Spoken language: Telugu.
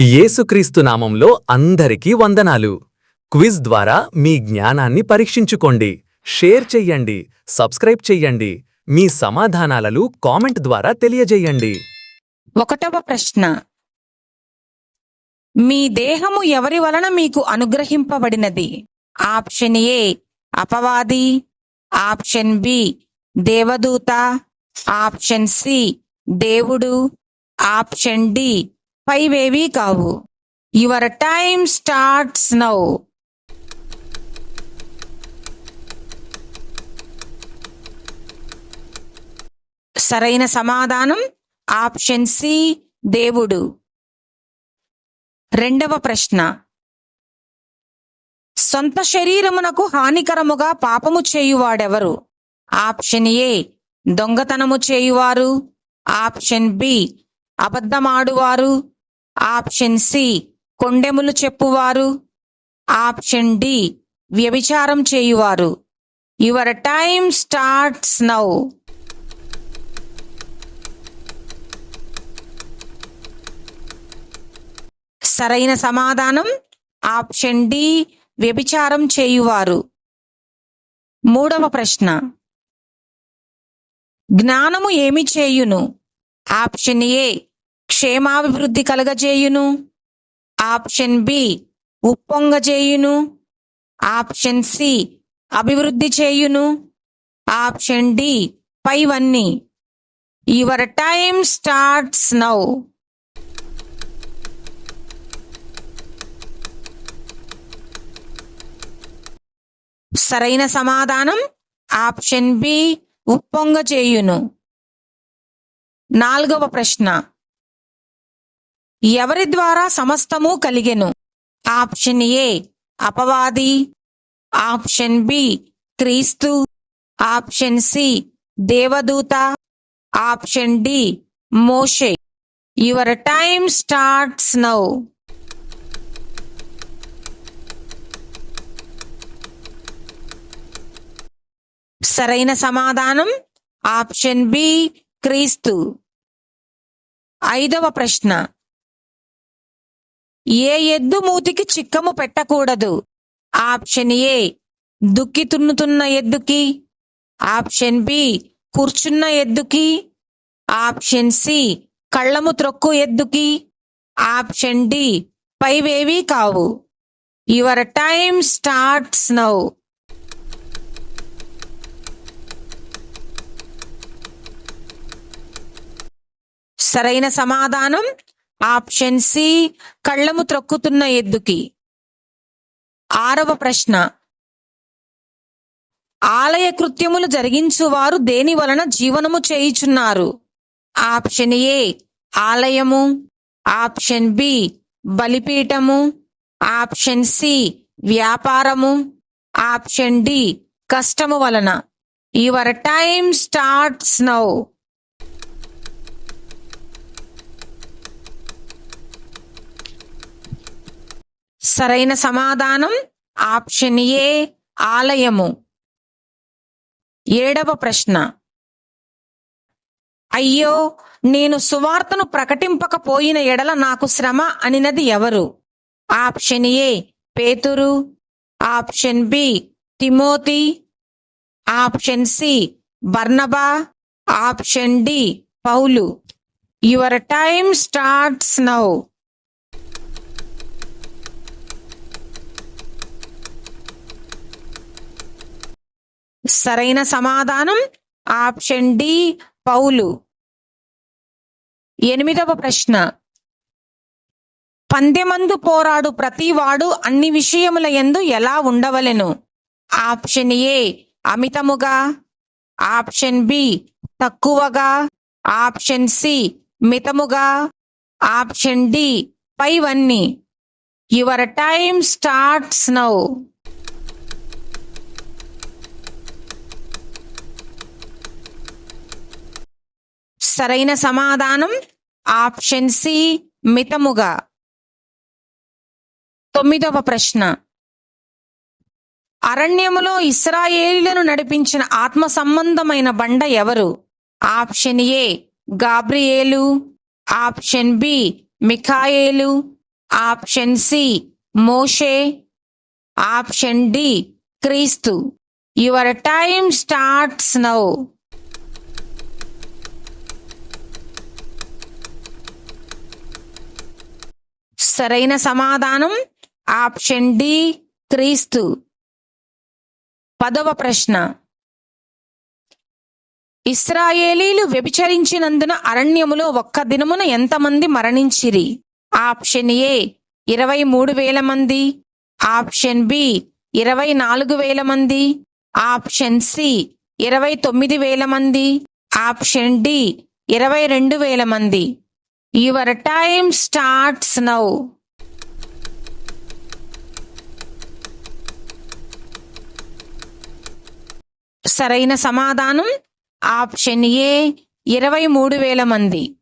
యేసుక్రీస్తు నామంలో అందరికీ వందనాలు. క్విజ్ ద్వారా మీ జ్ఞానాన్ని పరీక్షించుకోండి. షేర్ చెయ్యండి. సబ్స్క్రైబ్ చెయ్యండి. మీ సమాధానాలను కామెంట్ ద్వారా తెలియజేయండి. ఒకటవ ప్రశ్న. మీ దేహము ఎవరి వలన మీకు అనుగ్రహింపబడినది? ఆప్షన్ ఏ అపవాది. ఆప్షన్ బి దేవదూత. ఆప్షన్ సి దేవుడు. ఆప్షన్ డి పైవేవీ కావు. యువర్ టైమ్ స్టార్ట్స్ నౌ సరైన సమాధానం ఆప్షన్ సి దేవుడు. రెండవ ప్రశ్న. సొంత శరీరమునకు హానికరముగా పాపము చేయువాడెవరు? ఆప్షన్ ఏ దొంగతనము చేయువారు. ఆప్షన్ బి అబద్ధమాడువారు. ఆప్షన్ సి కొండెములు చెప్పువారు. ఆప్షన్ డి వ్యభిచారం చేయువారు. Your time starts now. సరైన సమాధానం ఆప్షన్ డి వ్యభిచారం చేయువారు. మూడవ ప్రశ్న. జ్ఞానము ఏమి చేయును? ఆప్షన్ ఏ క్షేమాభివృద్ధి కలగజేయును. ఆప్షన్ బి ఉప్పొంగజేయును. ఆప్షన్ సి అభివృద్ధి చేయును. ఆప్షన్ డి పైవన్నీ. యువర్ టైమ్ స్టార్ట్స్ నౌ సరైన సమాధానం ఆప్షన్ బి ఉప్పొంగ చేయును నాలుగవ ప్రశ్న. ఎవరి ద్వారా సమస్తము కలిగెను? ఆప్షన్ ఏ అపవాది. ఆప్షన్ బి క్రీస్తు. ఆప్షన్ సి దేవదూత. Option D Moshe. Your time starts now. సరైన సమాధానం? ఆప్షన్ బి క్రీస్తు. ఐదవ ప్రశ్న. ఏ ఎద్దు మూతికి చిక్కము పెట్టకూడదు. ఆప్షన్ ఏ దుక్కి తున్నుతున్న ఎద్దుకి. ఆప్షన్ బి కూర్చున్న ఎద్దుకి. ఆప్షన్ సి కళ్ళము త్రొక్కు ఎద్దుకి. ఆప్షన్ డి పైవేవీ కావు. Your time starts now. సరైన సమాధానం ఆప్షన్ సి కళ్ళము త్రొక్కుతున్న ఎద్దుకి. ఆరవ ప్రశ్న. ఆలయ కృత్యములు జరిగించువారు దేని వలన జీవనము చేయుచున్నారు? ఆప్షన్ ఏ ఆలయము. ఆప్షన్ బి బలిపీఠము. ఆప్షన్ సి వ్యాపారము. ఆప్షన్ డి కష్టము వలన. యువర్ టైమ్ స్టార్ట్స్ నౌ సరైన సమాధానం ఆప్షన్ ఏ ఆలయము. ఏడవ ప్రశ్న. అయ్యో నేను సువార్తను ప్రకటింపకపోయిన ఎడల నాకు శ్రమ అనినది ఎవరు? ఆప్షన్ ఏ పేతురు. ఆప్షన్ బి తిమోతి. ఆప్షన్ సి బర్నబా. Option D Paul. Your time starts now. సరైన సమాధానం ఆప్షన్ డి పౌలు. ఎనిమిదవ ప్రశ్న. పందెమందు పోరాడు ప్రతివాడు అన్ని విషయముల ఎందు ఎలా ఉండవలెను? ఆప్షన్ ఏ అమితముగా. ఆప్షన్ బి తక్కువగా. ఆప్షన్ సి మితముగా. ఆప్షన్ డి పైవన్నీ. Your time starts now. సరైన సమాధానం ఆప్షన్ సి మితముగా. తొమ్మిదవ ప్రశ్న. అరణ్యములో ఇస్రాయేలీలను నడిపించిన ఆత్మ సంబంధమైన బండ ఎవరు? ఆప్షన్ ఏ గాబ్రియేలు. ఆప్షన్ బి మిఖాయేలు. ఆప్షన్ సి మోషే. ఆప్షన్ డి క్రీస్తు. Your time starts now. సరైన సమాధానం? ఆప్షన్ డి క్రీస్తు. పదవ ప్రశ్న. ఇస్రాయేలీలు వ్యభిచరించినందున అరణ్యములో ఒక్క దినమున ఎంతమంది మరణించిరి? ఆప్షన్ ఏ ఇరవై మూడు వేల మంది. ఆప్షన్ బి ఇరవై నాలుగు వేల మంది. ఆప్షన్ సి ఇరవై తొమ్మిది వేల మంది. ఆప్షన్ డి ఇరవై రెండు వేల మంది. యువర్ టైమ్ స్టార్ట్స్ నౌ సరైన సమాధానం ఆప్షన్ ఏ ఇరవై మూడు వేల మంది.